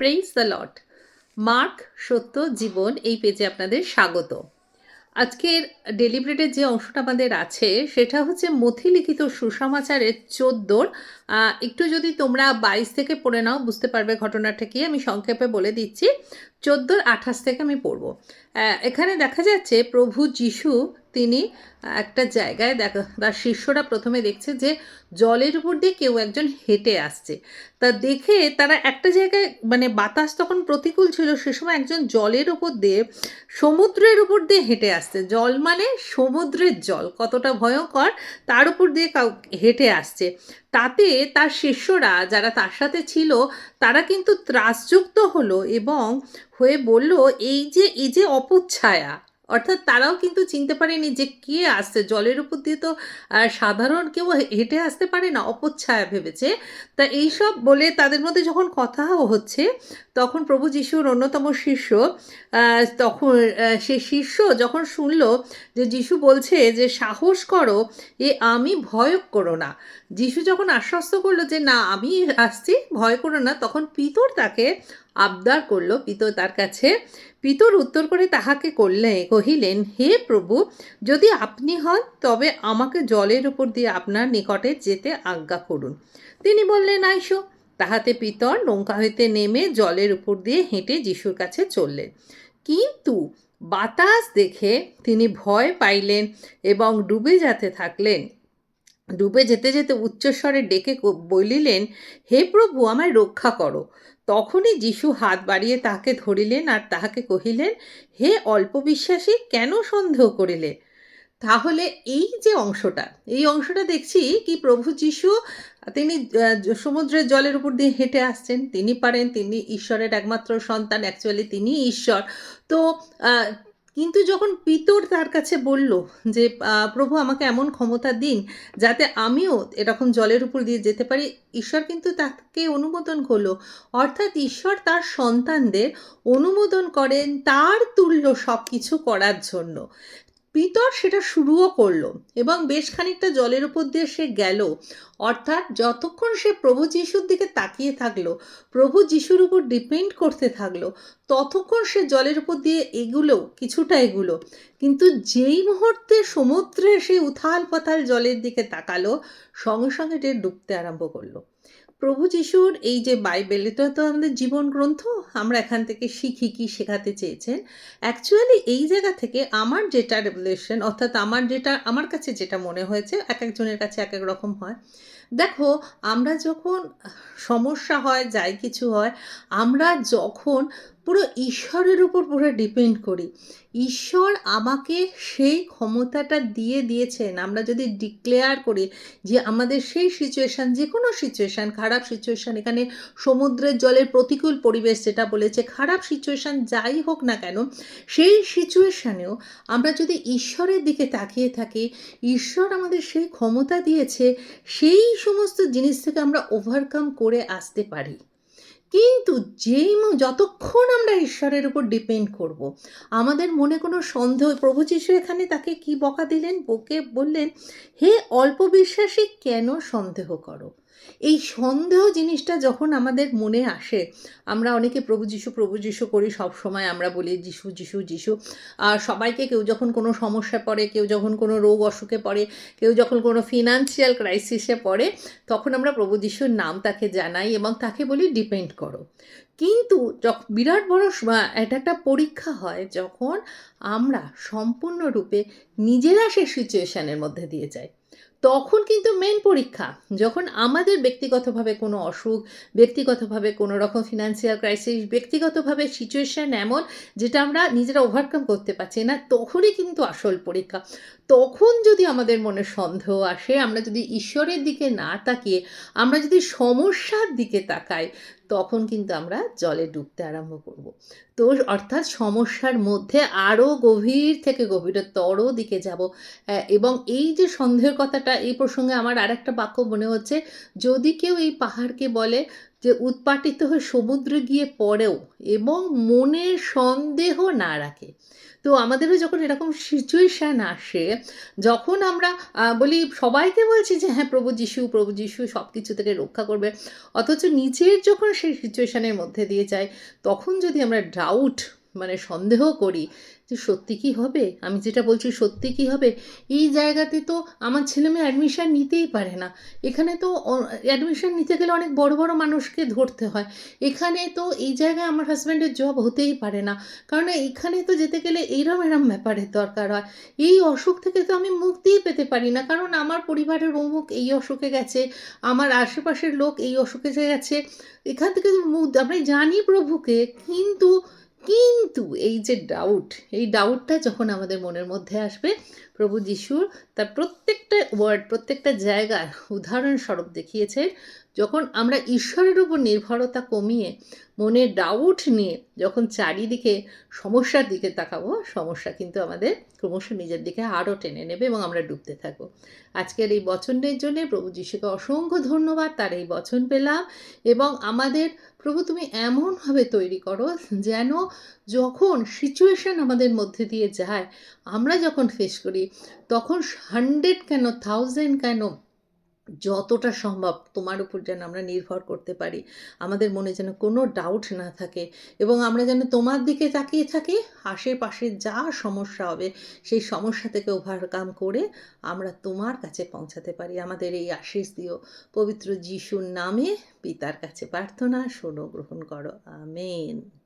Praise the lot mark সত্য জীবন এই পেজে আপনাদের স্বাগত। আজকের ডেলিব্রেটের যে অংশটা আমাদের আছে, সেটা হচ্ছে মথি লিখিত সুসমাচারের চোদ্দোর একটু যদি তোমরা বাইশ থেকে পড়ে নাও, বুঝতে পারবে ঘটনাটা কি। আমি সংক্ষেপে বলে দিচ্ছি। চোদ্দোর আঠাশ থেকে আমি পড়ব। এখানে দেখা যাচ্ছে প্রভু যিশু তিনি একটা জায়গায় দেখা, তার শিষ্যরা প্রথমে দেখছে যে জলের উপর দিয়ে কেউ একজন হেঁটে আসছে। তা দেখে তারা একটা জায়গায় মানে বাতাস তখন প্রতিকূল ছিল, সে সময় একজন জলের উপর দিয়ে, সমুদ্রের উপর দিয়ে হেঁটে আসছে। জল মানে সমুদ্রের জল, কতটা ভয়ঙ্কর, তার উপর দিয়ে কাউ, হেঁটে আসছে। তাতে তার শিষ্যরা যারা তার সাথে ছিল তারা কিন্তু ত্রাসযুক্ত হলো এবং হয়ে বলল এই যে এই যে অপচ্ছায়া অর্থাৎ তারাও কিন্তু চিনতে পারেনি যে কে আসছে। জলের উপর দিয়ে তো সাধারণ কেউ হেঁটে আসতে পারে না, অপচ্ছায়া ভেবেছে। তা এইসব বলে তাদের মধ্যে যখন কথা হচ্ছে, তখন প্রভু যিশুর অন্যতম শিষ্য তখন সে শিষ্য যখন শুনল যে যিশু বলছে যে, সাহস করো, এ আমি ভয় করো না। যিশু যখন আশ্বস্ত করল যে, না, আমি আসছি, ভয় করো না, তখন পিতর তাকে আবদার করল পিতর তার কাছে। পিতর উত্তর করে তাহাকে করলে কহিলেন, হে প্রভু, যদি আপনি হন, তবে আমাকে জলের উপর দিয়ে আপনার নিকটে যেতে আজ্ঞা করুন। তিনি বললেন আইসো তাহাতে পিতর নৌকা হইতে নেমে জলের উপর দিয়ে হেঁটে যিশুর কাছে চললেন। কিন্তু বাতাস দেখে তিনি ভয় পাইলেন এবং ডুবে যেতে থাকলেন। ডুবে যেতে যেতে উচ্চস্বরে ডেকে বলিলেন, হে প্রভু, আমায় রক্ষা করো। তখনই যিশু হাত বাড়িয়ে তাহাকে ধরিলেন আর তাহাকে কহিলেন, হে অল্প বিশ্বাসী, কেন সন্দেহ করিলে? তাহলে এই যে অংশটা, এই অংশটা দেখছি কি প্রভু যিশু, তিনি সমুদ্রের জলের উপর দিয়ে হেঁটে আসছেন। তিনি পারেন, তিনি ঈশ্বরের একমাত্র সন্তান অ্যাকচুয়ালি তিনি ঈশ্বর। তো কিন্তু যখন পিতর তার কাছে বলল যে প্রভু আমাকে এমন ক্ষমতা দিন যাতে আমিও এরকম জলের উপর দিয়ে যেতে পারি, ঈশ্বর কিন্তু তাকে অনুমোদন করল। অর্থাৎ ঈশ্বর তার সন্তানদের অনুমোদন করেন তার তুল্য সব কিছু করার জন্য। পিতর সেটা শুরুও করল এবং বেশ খানিকটা জলের উপর দিয়ে সে গেল। অর্থাৎ যতক্ষণ সে প্রভু যিশুর দিকে তাকিয়ে থাকল, প্রভু যিশুর উপর ডিপেন্ড করতে থাকল, ততক্ষণ সে জলের উপর দিয়ে এগুলো, কিছুটা এগুলো। কিন্তু যেই মুহূর্তে সমুদ্রে সে উথাল পাতাল জলের দিকে তাকালো, সঙ্গে সঙ্গে সে ডুবতে আরম্ভ করল। প্রভু যিশুর এই যে বাইবেল, এটা তো আমাদের জীবন গ্রন্থ। আমরা এখান থেকে শিখি কি শেখাতে চেয়েছেন। অ্যাকচুয়ালি এই জায়গা থেকে আমার যেটা রেভলিউশন অর্থাৎ আমার যেটা, আমার কাছে যেটা মনে হয়েছে এক একজনের কাছে এক এক রকম হয়। দেখো, আমরা যখন সমস্যা হয়, যাই কিছু হয়, আমরা যখন পুরো ঈশ্বরের উপর পুরো ডিপেন্ড করি। ঈশ্বর আমাকে সেই ক্ষমতাটা দিয়ে দিয়েছেন। আমরা যদি ডিক্লেয়ার করি যে আমাদের সেই সিচুয়েশান যে কোনো সিচুয়েশান খারাপ সিচুয়েশান এখানে সমুদ্রের জলের প্রতিকূল পরিবেশ যেটা বলেছে, খারাপ সিচুয়েশান যাই হোক না কেন, সেই সিচুয়েশানেও আমরা যদি ঈশ্বরের দিকে তাকিয়ে থাকি, ঈশ্বর আমাদের সেই ক্ষমতা দিয়েছে, সেই সমস্ত জিনিস থেকে আমরা ওভারকাম করে আসতে পারি। কিন্তু যেই যতক্ষণ আমরা ঈশ্বরের উপর ডিপেন্ড করব। আমাদের মনে কোনো সন্দেহ, প্রভু যিশু এখানে তাকে কি বকা দিলেন বকে বললেন, হে অল্প বিশ্বাসী, কেন সন্দেহ করো এই সন্দেহ জিনিসটা যখন আমাদের মনে আসে, আমরা অনেকে প্রভু যিশু প্রভু যিশু করি, সব সময় আমরা বলি, যিশু যিশু যিশু আর সবাইকে কেউ যখন কোনো সমস্যায় পড়ে, কেউ যখন কোনো রোগ অসুখে পড়ে, কেউ যখন কোনো ফিনান্সিয়াল ক্রাইসিসে পড়ে, তখন আমরা প্রভু যিশুর নাম তাকে জানাই এবং তাকে বলি ডিপেন্ড করো। কিন্তু যখন বিরাট বড় এটা একটা পরীক্ষা হয় যখন আমরা সম্পূর্ণরূপে নিজেরা সে সিচুয়েশানের মধ্যে দিয়ে যাই। তখন কিন্তু মেন পরীক্ষা, যখন আমাদের ব্যক্তিগতভাবে কোনো অসুখ, ব্যক্তিগতভাবে কোনো রকম ফিনান্সিয়াল ক্রাইসিস ব্যক্তিগতভাবে সিচুয়েশান এমন যেটা আমরা নিজেরা ওভারকাম করতে পারছি না, তখনই কিন্তু আসল পরীক্ষা। তখন যদি আমাদের মনে সন্দেহ আসে, আমরা যদি ঈশ্বরের দিকে না তাকিয়ে, আমরা যদি সমস্যার দিকে তাকাই, তখন কিন্তু আমরা জলে ডুবতে আরম্ভ করব। তো অর্থাৎ সমস্যার মধ্যে আরও গভীর থেকে গভীরতর দিকে যাব। এবং এই যে সন্দেহের কথাটা, এই প্রসঙ্গে আমার আর একটা বাক্য মনে হচ্ছে, যদি কেউ এই পাহাড়কে বলে যে উৎপাটিত হয়ে সমুদ্রে গিয়ে পড়েও এবং মনের সন্দেহ না রাখে তো আমাদেরও যখন এরকম সিচুয়েশান আসে, যখন আমরা বলি সবাইকে বলছি যে হ্যাঁ প্রভু যিশু প্রভু যিশু সব কিছু থেকে রক্ষা করবে। অথচ নিজের যখন সেই সিচুয়েশানের মধ্যে দিয়ে যায়, তখন যদি আমরা ডাউট মানে সন্দেহ করি যে সত্যি কি হবে? আমি যেটা বলছি সত্যি কি হবে? এই জায়গাতে তো আমার ছেলে মেয়ে অ্যাডমিশান নিতেই পারে না। এখানে তো অ্যাডমিশান নিতে গেলে অনেক বড় বড় মানুষকে ধরতে হয়। এখানে তো এই জায়গায় আমার হাজব্যান্ডের জব হতেই পারে না। কারণ এখানে তো যেতে গেলে এইরম এরম ব্যাপারের দরকার হয়। এই অসুখ থেকে তো আমি মুক্তিই পেতে পারি না। কারণ আমার পরিবারের অমুক এই অসুখে গেছে, আমার আশেপাশের লোক এই অসুখে গেছে। এখান থেকে আমরা জানি প্রভুকে, কিন্তু কিন্তু এই যে ডাউট এই ডাউটটা যখন আমাদের মনের মধ্যে আসবে, প্রভু যিশুর তার প্রত্যেকটা ওয়ার্ড প্রত্যেকটা জায়গার উদাহরণস্বরূপ দেখিয়েছে যখন আমরা ঈশ্বরের উপর নির্ভরতা কমিয়ে মনে ডাউট নিয়ে যখন চারিদিকে সমস্যার দিকে তাকাবো, সমস্যা কিন্তু আমাদের ক্রমশ নিজের দিকে আরও টেনে নেবে এবং আমরা ডুবতে থাকব। আজকের এই বচনের জন্য প্রভু যিশুকে অসংখ্য ধন্যবাদ, তার এই বচন পেলাম এবং আমাদের প্রভু তুমি এমনভাবে তৈরি করো যেন যখন সিচুয়েশন আমাদের মধ্যে দিয়ে যায়, আমরা যখন ফেস করি, তখন হান্ড্রেড কেন থাউজেন্ড কেন যতটা সম্ভব তোমার উপর যেন আমরা নির্ভর করতে পারি। আমাদের মনে যেন কোনো ডাউট না থাকে এবং আমরা যেন তোমার দিকে তাকিয়ে থাকি, আশেপাশে যা সমস্যা হবে সেই সমস্যা থেকে ওভারকাম করে আমরা তোমার কাছে পৌঁছাতে পারি। আমাদের এই আশিস দিও। পবিত্র যিশুর নামে পিতার কাছে প্রার্থনা, শোনো, গ্রহণ করো। আমেন।